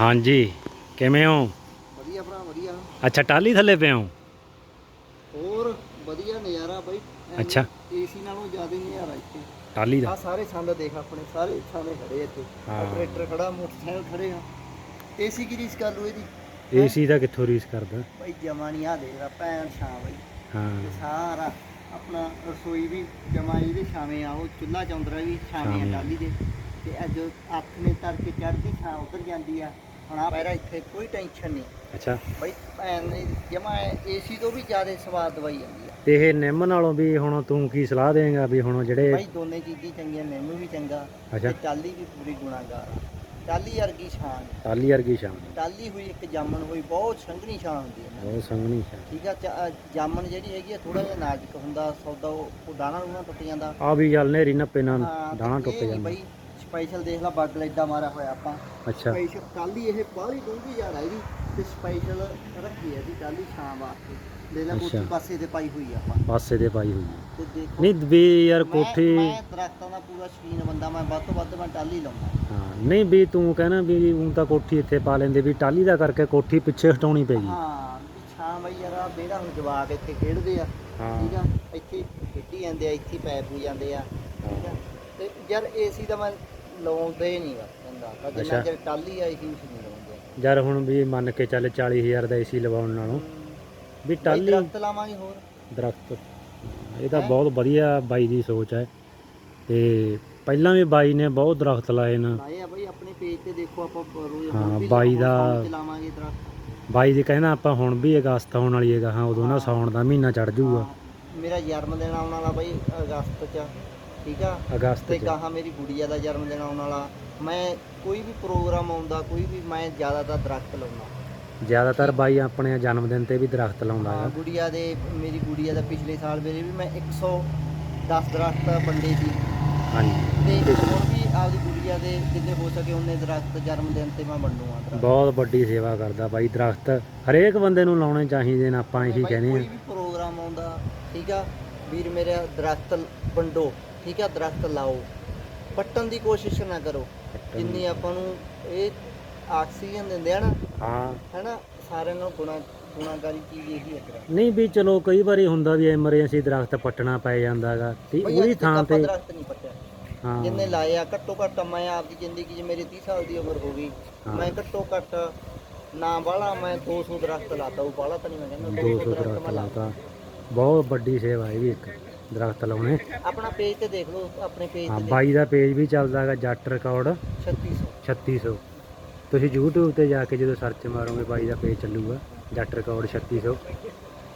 ਹਾਂਜੀ ਕਿਵੇਂ ਹੋ? ਵਧੀਆ ਭਰਾ ਵਧੀਆ। ਅੱਛਾ ਟਾਲੀ ਥੱਲੇ ਪਏ ਹੋ? ਹੋਰ ਵਧੀਆ ਨਜ਼ਾਰਾ ਬਾਈ। ਅੱਛਾ। ਏਸੀ ਨਾਲੋਂ ਜ਼ਿਆਦਾ ਨਜ਼ਾਰਾ ਇੱਥੇ। ਟਾਲੀ ਆ ਦਾ ਸਾਰੇ ਸੰਦ ਦੇਖ ਆਪਣੇ ਸਾਰੇ ਸਾਹਮਣੇ ਖੜੇ ਇੱਥੇ। ਆਪਰੇਟਰ ਖੜਾ ਮੋਟਰਸਾਈਕਲ ਖੜੇ ਆ। ਏਸੀ ਕੀ ਰੀਸ ਕਰ ਲੂ ਇਹਦੀ? ਏਸੀ ਦਾ ਕਿੱਥੋਂ ਰੀਸ ਕਰਦਾ? ਬਾਈ ਜਮਾ ਨਹੀਂ ਆ ਦੇਖਦਾ ਭੈਣ ਛਾਂ ਬਾਈ। ਹਾਂ। ਸਾਰਾ ਆਪਣਾ ਰਸੋਈ ਵੀ ਜਮਾ ਇਹਦੇ ਛਾਵੇਂ ਆ ਉਹ ਚੁੱਲ੍ਹਾ ਚੌਂਦਰਾ ਵੀ ਛਾਵੇਂ ਆ ਆ। ਟਾਲੀ ਦੇ। ਤੇ ਅੱਜ ਅੱਖ ਨੇ ਚੜ੍ਹਦੀ ਛਾਂ ਉਤਰ ਜਾਂਦੀ ਆ। ਆ ਪੈਰਾ ਇੱਥੇ ਕੋਈ ਟੈਨਸ਼ਨ ਨਹੀਂ। ਅੱਛਾ। ਬਾਈ ਨੇ ਜਮਾ ਏਸੀ ਤੋਂ ਵੀ ਜ਼ਿਆਦਾ ਸਵਾਦ ਦਵਾਈ ਜਾਂਦੀ ਆ। ਤੇ ਇਹ ਨਿੰਮ ਨਾਲੋਂ ਵੀ ਹੁਣ ਤੂੰ ਕੀ ਸਲਾਹ ਦੇਂਗਾ ਵੀ ਹੁਣ ਜਿਹੜੇ ਬਾਈ ਦੋਨੇ ਚੀਜ਼ਾਂ ਚੰਗੀਆਂ ਮੈਨੂੰ ਵੀ ਚੰਗਾ ਅੱਛਾ। ਤੇ ਟਾਲੀ ਵੀ ਪੂਰੀ ਗੁਣਾਗਾਰ ਟਾਲੀ ਵਰਗੀ ਛਾਂ ਨੀ। ਟਾਲੀ ਵਰਗੀ ਸ਼ਾਮ ਟਾਲੀ ਹੋਈ ਇੱਕ ਜਾਮਣ ਹੋਈ ਬਹੁਤ ਸੰਘਣੀ ਛਾਂ ਹੁੰਦੀ ਹੈ ਬਹੁਤ ਸੰਘਣੀ ਸ਼ਾਮ ਠੀਕ ਆ ਜਾਮਣ ਜਿਹੜੀ ਹੈਗੀ ਆ ਥੋੜਾ ਜਿਹਾ ਨਾਜ਼ੁਕ ਹੁੰਦਾ ਸੌਦਾ ਉਹ ਦਾਣਾ ਦੂਣਾ ਟੁੱਟ ਜਾਂਦਾ। ਆ ਵੀ ਗੱਲ ਨੇਰੀ ਨੱਪੇ ਨਾਲ ਦਾਣਾ ਟੁੱਟ ਨੀ ਜਾਂਦਾ। ਬਈ ਸਪੈਸ਼ਲ ਦੇਖ ਲਾ ਬੱਗ ਲੈਦਾ ਮਾਰਿਆ ਹੋਇਆ ਆਪਾਂ। ਅੱਛਾ। ਸਪੈਸ਼ਲ ਟਾਲੀ ਇਹ ਬਾਹਲੀ ਡੂੰਘੀ ਜ਼ਿਆਦਾ ਇਹਦੀ ਤੇ ਸਪੈਸ਼ਲ ਰੱਖੀ ਹੈ ਦੀ ਟਾਲੀ ਛਾਂ ਵਾਸਤੇ। ਦੇ ਲੈ ਕੋਠੀ। ਪਾਸੇ ਤੇ ਪਾਈ ਹੋਈ ਆਪਾਂ। ਪਾਸੇ ਦੇ ਪਾਈ ਹੋਈ ਹੈ। ਤੇ ਦੇਖੋ ਨਹੀਂ ਵੀ ਯਾਰ ਕੋਠੀ ਮੈਂ ਦਰਖਤਾਂ ਦਾ ਪੂਰਾ ਸ਼ੌਕੀਨ ਬੰਦਾ ਮੈਂ ਵੱਧ ਤੋਂ ਵੱਧ ਮੈਂ ਟਾਲੀ ਲਾਉਂਦਾ। ਹਾਂ ਨਹੀਂ ਵੀ ਤੂੰ ਕਹਿਣਾ ਵੀ ਉਹ ਤਾਂ ਕੋਠੀ ਇੱਥੇ ਪਾ ਲੈਂਦੇ ਵੀ ਟਾਲੀ ਦਾ ਕਰਕੇ ਕੋਠੀ ਪਿੱਛੇ ਹਟਾਉਣੀ ਪੈਗੀ ਹਾਂ ਵੀ ਛਾਂ ਬਈ ਯਾਰ ਆ ਬੇੜਾ ਹੁਣ ਜਵਾਕ ਇੱਥੇ ਖੇਡਦੇ ਆ। ਹਾਂ। ਠੀਕ ਆ ਇੱਥੇ ਖੇਡੀ ਜਾਂਦੇ ਆ ਇੱਥੇ ਪੈਪ ਵੀ ਜਾਂਦੇ ਆ। ਠੀਕ ਆ। ਤੇ ਯਾਰ ਏਸੀ ਤਾਂ ਮੈਂ ਲਾਉਂਦੇ ਨਹੀਂ ਵਾ ਬੰਦਾ। ਤਾਂ ਜਿੰਨਾ ਅੱਛਾ। ਚਿਰ ਟਾਲੀ ਆ ਏਸੀ ਨਹੀਂ ਲਾਉਂਦੇ। ਯਾਰ ਹੁਣ ਵੀ ਮੰਨ ਕੇ ਚੱਲ 40000 ਦਾ ਏਸੀ ਲਵਾਉਣ ਨਾਲੋਂ ਵੀ ਟਾਲੀ ਦਰਖਤ ਲਾਵਾਂਗੇ ਹੋਰ। ਦਰਖਤ। ਇਹ ਤਾਂ ਬਹੁਤ ਵਧੀਆ ਬਾਈ ਦੀ ਸੋਚ ਹੈ। ਤੇ ਪਹਿਲਾਂ ਵੀ ਬਾਈ ਨੇ ਬਹੁਤ ਦਰਖਤ ਲਾਏ ਨੇ। ਲਾਏ ਆ ਬਈ ਆਪਣੇ ਪੇਜ ਤੇ ਦੇਖੋ ਆਪਾਂ ਰੋਜ਼ ਹਾਂ, ਹੁਣ ਵੀ ਬਾਈ ਹੁਣ ਦਾ- ਸਾਉਣ ਚ ਲਾਵਾਂਗੇ ਦਰਖਤ। ਬਾਈ ਦੀ ਕਹਿੰਦਾ ਆਪਾਂ ਹੁਣ ਵੀ ਅਗਸਤ ਆਉਣ ਵਾਲੀ ਹੈਗਾ। ਹਾਂ ਉਦੋਂ ਨਾ। ਸਾਉਣ ਦਾ ਮਹੀਨਾ ਚੜ ਜਾਊਗਾ। ਹਾਂ, ਮੇਰਾ ਜਨਮ ਦਿਨ ਆਉਣ ਵਾਲਾ ਬਈ ਅਗਸਤ ਚ। ਠੀਕ ਆ? ਅਗਸਤ ਤੇ ਚ। ਗਾਹਾਂ ਮੇਰੀ ਗੁੜੀਆ ਦਾ ਜਨਮ ਦਿਨ ਆਉਣ ਵਾਲਾ। ਮੈਂ ਕੋਈ ਵੀ ਪ੍ਰੋਗਰਾਮ ਆਉਂਦਾ ਕੋਈ ਵੀ ਮੈਂ ਜ਼ਿਆਦਾਤਰ ਦਰਖਤ ਲਾਉਣਾ ਜ਼ਿਆਦਾਤਰ ਬਾਈ ਆਪਣੇ ਜਨਮ ਦਿਨ ਤੇ ਵੀ ਦਰਖਤ ਲਾਉਂਦਾ ਹਾਂ ਹੈ ਗੁੜੀਆ ਦੇ ਮੇਰੀ ਗੁੜੀਆ ਦਾ ਪਿਛਲੇ ਸਾਲ ਮੇਰੇ ਵੀ ਮੈਂ 110 ਦਰਖਤ ਵੰਡੇ ਸੀ। ਹਾਂਜੀ। ਤੇ ਹੁਣ ਵੀ ਆਪਦੀ ਗੁੜੀਆ ਦੇ ਜਿੰਨੇ ਹੋ ਸਕੇ ਉਹਨੇ ਦਰਖਤ ਜਨਮ ਦਿਨ ਤੇ ਮੈਂ ਵੰਡੂਗਾ ਦਰਖਤ। ਬਹੁਤ ਵੱਡੀ ਸੇਵਾ ਕਰਦਾ ਬਾਈ ਦਰਖਤ ਹਰੇਕ ਬੰਦੇ ਨੂੰ ਲਾਉਣੇ ਚਾਹੀਦੇ ਨੇ ਆਪਾਂ ਇਹੀ ਬਾਈ ਕਹਿੰਦੇ ਕੋਈ ਆ ਵੀ ਪ੍ਰੋਗਰਾਮ ਆਉਂਦਾ ਠੀਕ ਆ? ਵੀਰ ਮੇਰੇ ਦਰਖਤ ਵੰਡੋ ਠੀਕ ਆ ਦਰਖਤ ਲਾਓ। ਪੱਟਣ ਦੀ ਕੋਸ਼ਿਸ਼ ਨਾ ਕਰੋ। ਜਿੰਨੀ ਆਪਾਂ ਨੂੰ ਇਹ ਆਕਸੀਜਨ ਦਿੰਦੇ ਆ ਨਾ ਹਾਂ। ਹੈਨਾ ਸਾਰਿਆਂ ਨੂੰ ਗੁਣਾ ਗੁਣਾਕਾਰੀ ਚੀਜ਼ ਇਹੀ ਹੈ ਕਰਾ ਨਹੀਂ ਵੀ ਚਲੋ ਕਈ ਵਾਰੀ ਹੁੰਦਾ ਵੀ ਐਮਰਜੈਂਸੀ ਦਰਖਤ ਪੱਟਣਾ ਪੈ ਜਾਂਦਾਗਾ ਤੇ ਉਹਦੀ ਥਾਂ ਤੇ ਦਰਖਤ ਨਹੀਂ ਪੱਟਿਆ। ਹਾਂ। ਜਿੰਨੇ ਲਾਏ ਆ ਘੱਟੋ ਘੱਟ ਮੈਂ ਆਪਦੀ ਜ਼ਿੰਦਗੀ 'ਚ ਮੇਰੀ 30 ਸਾਲ ਦੀ ਉਮਰ ਹੋ ਗਈ। ਹਾਂ। ਮੈਂ ਘੱਟੋ ਘੱਟ ਨਾ ਬਾਹਲਾ ਮੈਂ 200 ਦਰਖਤ ਲਾਤਾ ਉਹ ਬਾਹਲਾ ਤਾਂ ਨਹੀਂ ਮੈਂ ਕਹਿੰਦਾ 200 200 ਦਰਖਤ ਦਰਖਤ ਲਾਤਾ। ਬਹੁਤ ਵੱਡੀ ਸੇਵਾ ਇਹ ਵੀ ਇੱਕ ਦਰਖਤ ਲਾਉਣੇ। ਆਪਣਾ ਪੇਜ ਤੇ ਦੇਖ ਲਓ ਆਪਣੇ ਪੇਜ ਹਾਂ ਤੇ ਬਾਈ ਦਾ ਪੇਜ ਵੀ ਚੱਲਦਾ ਹੈਗਾ ਜੱਟ ਰਿਕਾਰਡ 3600 3600 ਤੁਸੀਂ YouTube ਤੇ ਜਾ ਕੇ ਜਦੋਂ ਸਰਚ ਮਾਰੋਗੇ ਬਾਈ ਦਾ ਪੇਜ ਚੱਲੂਗਾ ਜੱਟ ਰਿਕਾਰਡ 3600